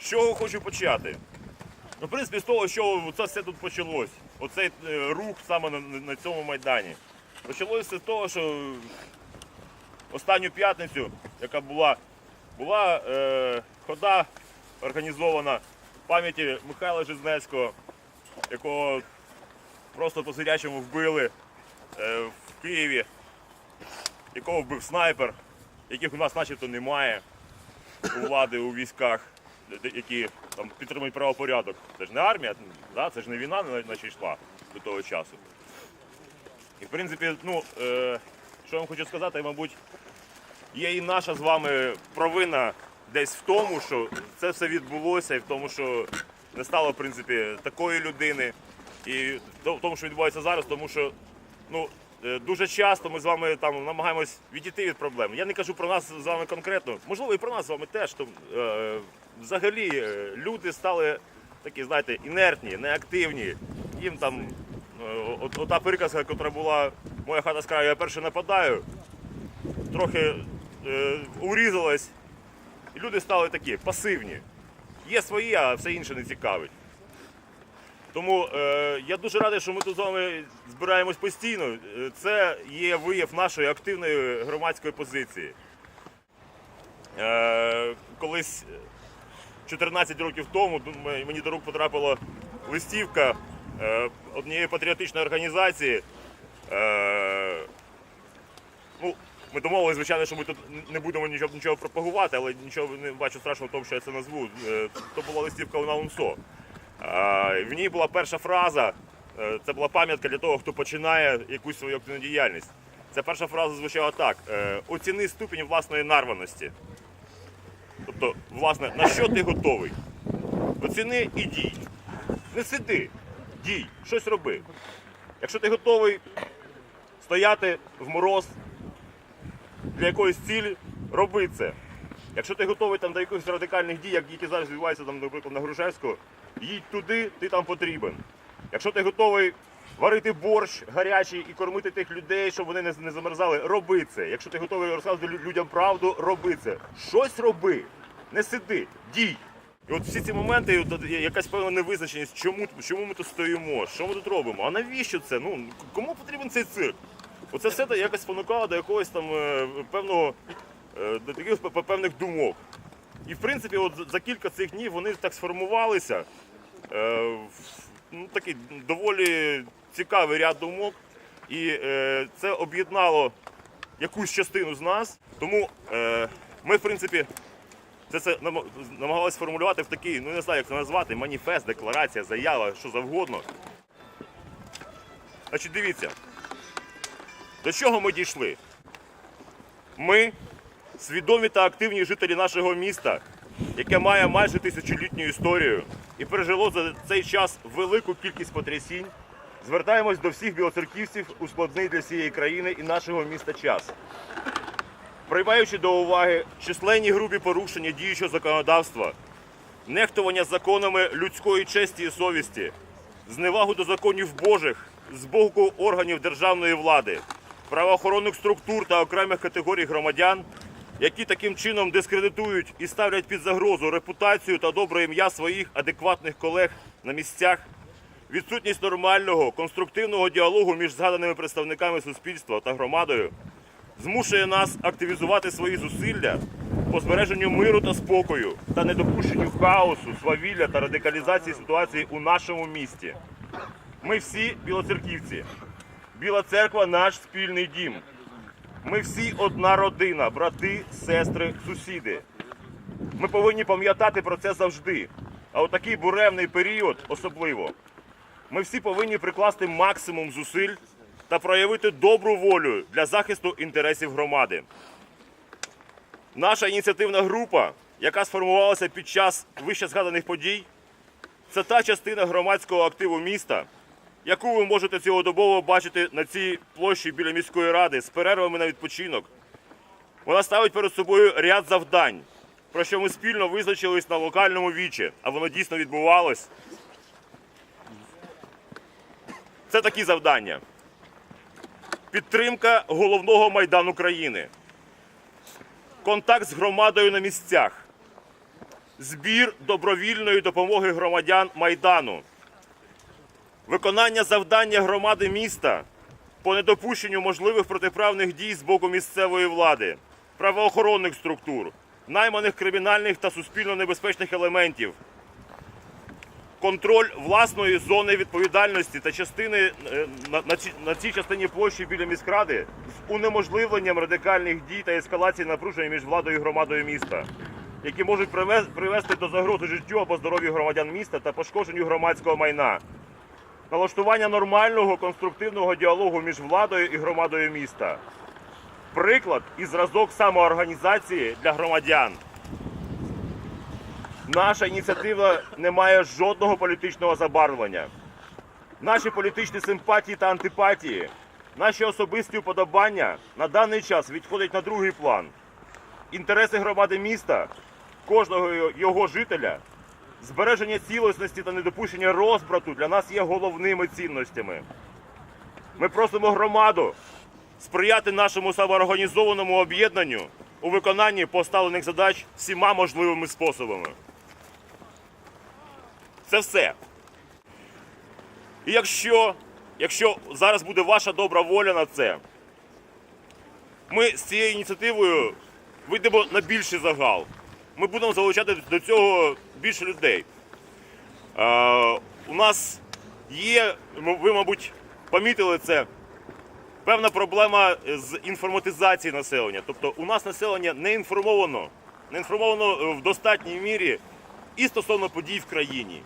З чого хочу почати? Ну, в принципі, з того, що це все тут почалось. Оцей е, рух саме на, на цьому майдані. Почалося з того, що останню п'ятницю, яка була, була е, хода організована в пам'яті Михайла Жизнецького, якого просто по звірячому вбили е, в Києві, якого вбив снайпер, яких у нас начебто немає у влади у військах, які там підтримують правопорядок. Це ж не армія, да? це ж не війна, наче йшла до того часу. І в принципі, ну, е, що я вам хочу сказати, мабуть, є і наша з вами провина десь в тому, що це все відбулося, і в тому, що не стало в принципі такої людини. І в тому, що відбувається зараз, тому що ну, дуже часто ми з вами там намагаємось відійти від проблем. Я не кажу про нас з вами конкретно, можливо, і про нас з вами теж. То, е, взагалі е, люди стали такі, знаєте, інертні, неактивні. Їм там е, от, ота приказка, яка була моя хата з краю, я перший нападаю, трохи е, урізалась, і люди стали такі пасивні. Є свої, а все інше не цікавить. Тому е, я дуже радий, що ми тут з вами збираємось постійно. Е, Це є вияв нашої активної громадської позиції. Е, колись 14 років тому мені до рук потрапила листівка е, однієї патріотичної організації. Е, ну, ми домовилися, звичайно, що ми тут не будемо нічого, нічого пропагувати, але нічого не бачу страшного в тому, що я це назву. Е, То була листівка на УНСО. В ній була перша фраза. е, Це була пам'ятка для того, хто починає якусь свою активну діяльність. Ця перша фраза звучала так: е, оціни ступінь власної нарваності. Тобто, власне, на що ти готовий? Оціни і дій. Не сиди, дій, щось роби. Якщо ти готовий стояти в мороз для якоїсь цілі, роби це. Якщо ти готовий там до якихось радикальних дій, як які зараз відбуваються там, наприклад, на Грушевського, їдь туди, ти там потрібен. Якщо ти готовий варити борщ гарячий і кормити тих людей, щоб вони не, замерзали, роби це. Якщо ти готовий розказувати людям правду, роби це. Щось роби, не сиди, дій. І от всі ці моменти, якась певна невизначеність, чому, чому ми тут стоїмо, що ми тут робимо, а навіщо це? Ну, кому потрібен цей цирк? Оце все якось спонукало до якогось там е, певного е, до таких певних думок. І в принципі, от за кілька цих днів вони так сформувалися. Е, ну, такий доволі цікавий ряд думок. І е, це об'єднало якусь частину з нас. Тому е, ми, в принципі, це, це намагалися сформулювати в такий, ну не знаю, як це назвати, маніфест, декларація, заява, що завгодно. Значить, дивіться, до чого ми дійшли? Ми, свідомі та активні жителі нашого міста, яке має майже тисячолітню історію і пережило за цей час велику кількість потрясінь, звертаємось до всіх білоцерківців у складний для всієї країни і нашого міста час. Приймаючи до уваги численні грубі порушення діючого законодавства, нехтування законами людської честі і совісті, зневагу до законів Божих з боку органів державної влади, правоохоронних структур та окремих категорій громадян, які таким чином дискредитують і ставлять під загрозу репутацію та добре ім'я своїх адекватних колег на місцях, відсутність нормального конструктивного діалогу між згаданими представниками суспільства та громадою змушує нас активізувати свої зусилля по збереженню миру та спокою та недопущенню хаосу, свавілля та радикалізації ситуації у нашому місті. Ми всі білоцерківці. Біла церква наш спільний дім. Ми всі одна родина, брати, сестри, сусіди. Ми повинні пам'ятати про це завжди. А у такий буремний період особливо. Ми всі повинні прикласти максимум зусиль та проявити добру волю для захисту інтересів громади. Наша ініціативна група, яка сформувалася під час вище згаданих подій, це та частина громадського активу міста, яку ви можете цілодобово бачити на цій площі біля міської ради з перервами на відпочинок. Вона ставить перед собою ряд завдань, про що ми спільно визначились на локальному вічі, а воно дійсно відбувалось. Це такі завдання. Підтримка головного майдану країни. Контакт з громадою на місцях. збір добровільної допомоги громадян Майдану, виконання завдання громади міста по недопущенню можливих протиправних дій з боку місцевої влади, правоохоронних структур, найманих кримінальних та суспільно небезпечних елементів, контроль власної зони відповідальності та частини е, на, цій, частині площі біля міськради з унеможливленням радикальних дій та ескалації напруження між владою і громадою міста, які можуть привести до загрози життю або здоров'ю громадян міста та пошкодженню громадського майна. Налаштування нормального конструктивного діалогу між владою і громадою міста. Приклад і зразок самоорганізації для громадян. Наша ініціатива не має жодного політичного забарвлення. Наші політичні симпатії та антипатії, наші особисті уподобання на даний час відходять на другий план. Інтереси громади міста, кожного його жителя, збереження цілісності та недопущення розбрату для нас є головними цінностями. Ми просимо громаду сприяти нашому самоорганізованому об'єднанню у виконанні поставлених задач всіма можливими способами. Це все. І якщо, якщо зараз буде ваша добра воля на це, ми з цією ініціативою вийдемо на більший загал. Ми будемо залучати до цього більше людей. Е, у нас є, ви, мабуть, помітили це, певна проблема з інформатизації населення. Тобто у нас населення не інформовано, не інформовано е, в достатній мірі і стосовно подій в країні,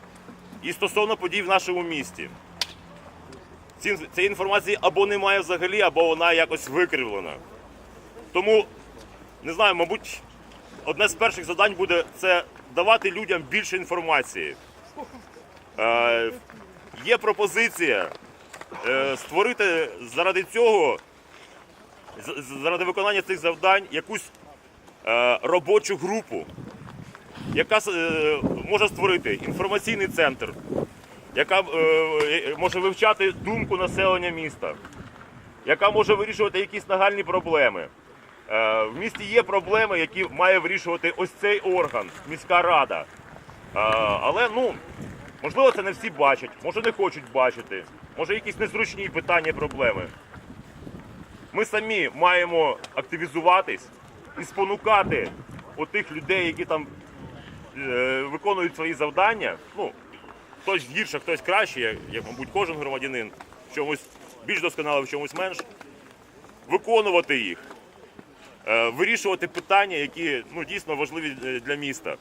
і стосовно подій в нашому місті. Ці- Цієї інформації або немає взагалі, або вона якось викривлена. Тому, не знаю, мабуть, одне з перших завдань буде це давати людям більше інформації. Е, є пропозиція е, створити заради цього, заради виконання цих завдань, якусь е, робочу групу, яка е, може створити інформаційний центр, яка е, може вивчати думку населення міста, яка може вирішувати якісь нагальні проблеми. Е, В місті є проблеми, які має вирішувати ось цей орган, міська рада. Е, Але ну, можливо, це не всі бачать, може не хочуть бачити, може якісь незручні питання, проблеми. Ми самі маємо активізуватись і спонукати отих людей, які там е, виконують свої завдання. Ну, хтось гірше, хтось краще, як, мабуть, кожен громадянин, в чомусь більш досконалий, в чомусь менш, виконувати їх, вирішувати питання, які ну, дійсно важливі е, для міста.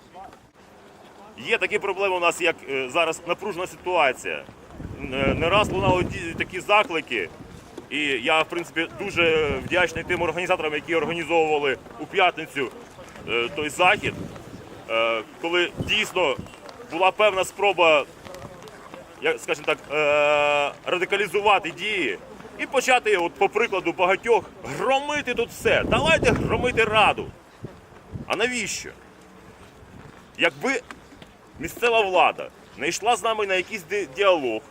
Є такі проблеми у нас, як е, зараз напружена ситуація. Е, Не раз лунали такі заклики. І я, в принципі, дуже вдячний тим організаторам, які організовували у п'ятницю е, той захід, е, коли дійсно була певна спроба, скажімо так, е, радикалізувати дії і почати, от, по прикладу багатьох, громити тут все. Давайте громити раду. А навіщо? Якби місцева влада не йшла з нами на якийсь діалог,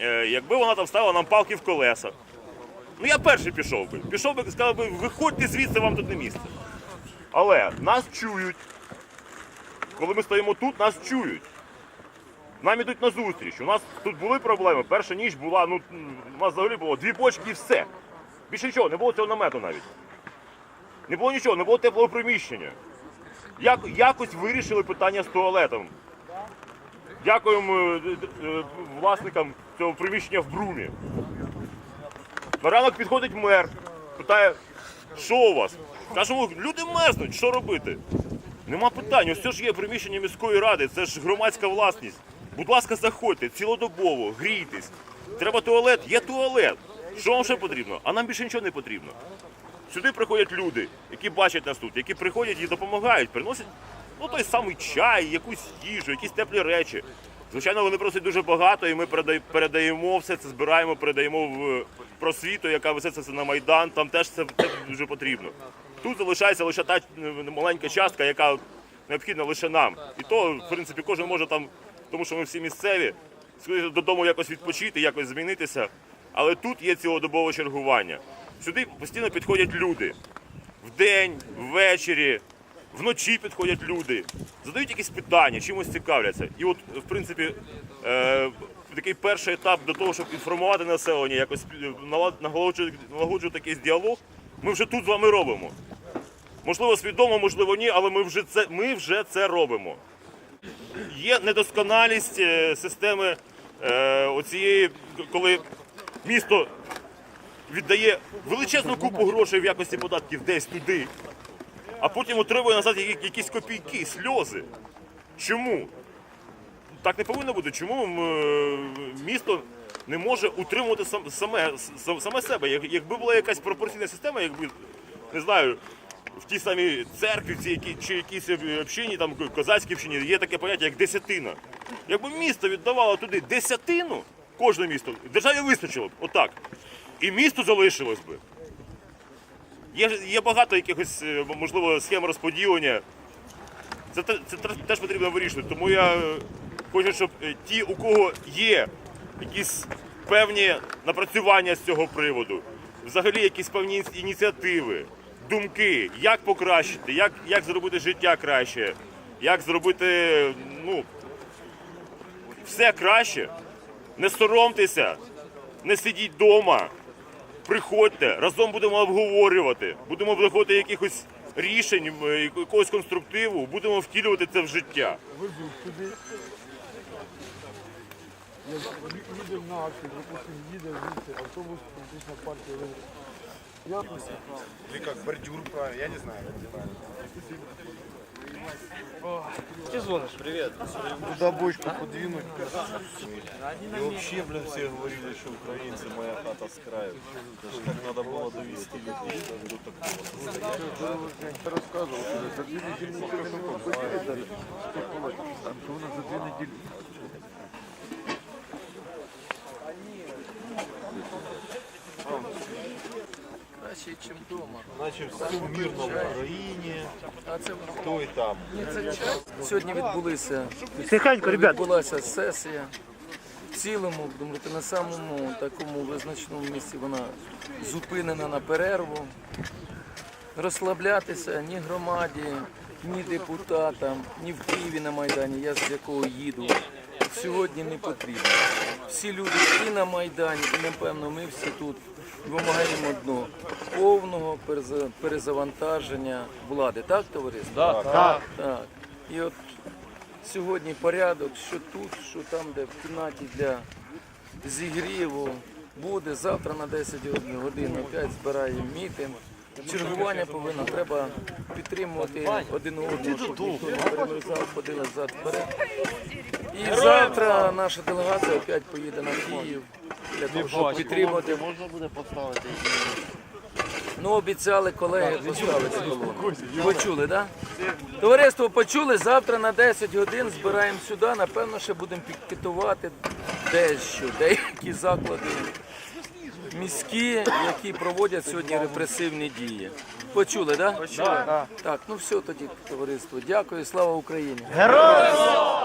е, якби вона там ставила нам палки в колеса, ну я перший пішов би. Пішов би і сказав би, виходьте звідси, вам тут не місце. Але нас чують. Коли ми стоїмо тут, нас чують. Нам ідуть на зустріч. У нас тут були проблеми. Перша ніч була, ну у нас взагалі було дві бочки і все. Більше нічого, не було цього намету навіть. Не було нічого, не було теплого приміщення. Як, якось вирішили питання з туалетом. Дякуємо е, е, власникам цього приміщення в Брумі. На ранок підходить мер, питає, що у вас? Кажемо, люди мерзнуть, що робити? Нема питань, ось це ж є приміщення міської ради, це ж громадська власність. Будь ласка, заходьте, цілодобово, грійтесь. Треба туалет, є туалет. Що вам ще потрібно? А нам більше нічого не потрібно. Сюди приходять люди, які бачать нас тут, які приходять і допомагають, приносять ну, той самий чай, якусь їжу, якісь теплі речі. Звичайно, вони просять дуже багато, і ми передаємо все це, збираємо, передаємо в просвіту, яка везе це на Майдан, там теж це, це дуже потрібно. Тут залишається лише та маленька частка, яка необхідна лише нам. І то, в принципі, кожен може там, тому що ми всі місцеві, сходити додому якось відпочити, якось змінитися. Але тут є цілодобове чергування. Сюди постійно підходять люди. Вдень, ввечері. вночі підходять люди, задають якісь питання, чимось цікавляться. І от, в принципі, е, такий перший етап до того, щоб інформувати населення, якось е, налагоджувати, якийсь діалог, ми вже тут з вами робимо. Можливо, свідомо, можливо, ні, але ми вже це, ми вже це робимо. Є недосконалість е, системи е, оцієї, коли місто віддає величезну купу грошей в якості податків десь туди, а потім отримує назад якісь копійки, сльози. Чому? Так не повинно бути. Чому е, місто не може утримувати саме, саме себе? Якби була якась пропорційна система, якби, не знаю, в тій самій церкві чи якійсь общині, там козацькій общині, є таке поняття, як десятина. Якби місто віддавало туди десятину, кожне місто, державі вистачило б, отак. І місто залишилось би. Є, є багато якихось, е, можливо, схем розподілення. Це, це теж потрібно вирішувати. Тому я е, хочу, щоб е, ті, у кого є якісь певні напрацювання з цього приводу, взагалі якісь певні ініціативи, думки, як покращити, як, як зробити життя краще, як зробити ну, все краще. Не соромтеся, не сидіть вдома. Приходьте, разом будемо обговорювати, будемо знаходити якихось рішень, якогось конструктиву, будемо втілювати це в життя. їдемо на акцію, допустим, їде звідси автобус, політична партія. Я Или как бордюр правильно, я не знаю. как правильно. туди бочку подвинуть. И вообще, блин, все говорили, что украинцы моя хата с краю. Даже как надо было довести людей до такого. Я розказував, що за дві неділі нічого не можна потеряти. Там що вона за дві неділі. Краще, ніж вдома. Мирно в А це то и там. сьогодні відбулися Тихенько, ребят. відбулася сесія. В цілому, думаєте, на самому такому визначеному місці вона зупинена на перерву. Розслаблятися ні громаді, ні депутатам, ні в Києві на Майдані, я з якого їду. Сьогодні не потрібно. Всі люди і на Майдані, і напевно ми всі тут вимагаємо одного повного перезавантаження влади. Так, товариство? Так. Так. І от сьогодні порядок, що тут, що там, де в кімнаті для зігріву буде. Завтра на 10 годин опять збираємо мітинг. Чергування повинно, треба підтримувати один одного, ходили зад вперед. І завтра наша делегація опять поїде на Київ для того, щоб підтримати. Можна буде поставити? Ну, обіцяли колеги поставити колону. Почули, так? Да? Товариство почули, завтра на 10 годин збираємо сюди. Напевно, ще будемо пікетувати дещо, деякі заклади міські, які проводять сьогодні репресивні дії. Почули, так? Да? Почули, так. Так, ну все тоді, товариство. Дякую, слава Україні. Героям!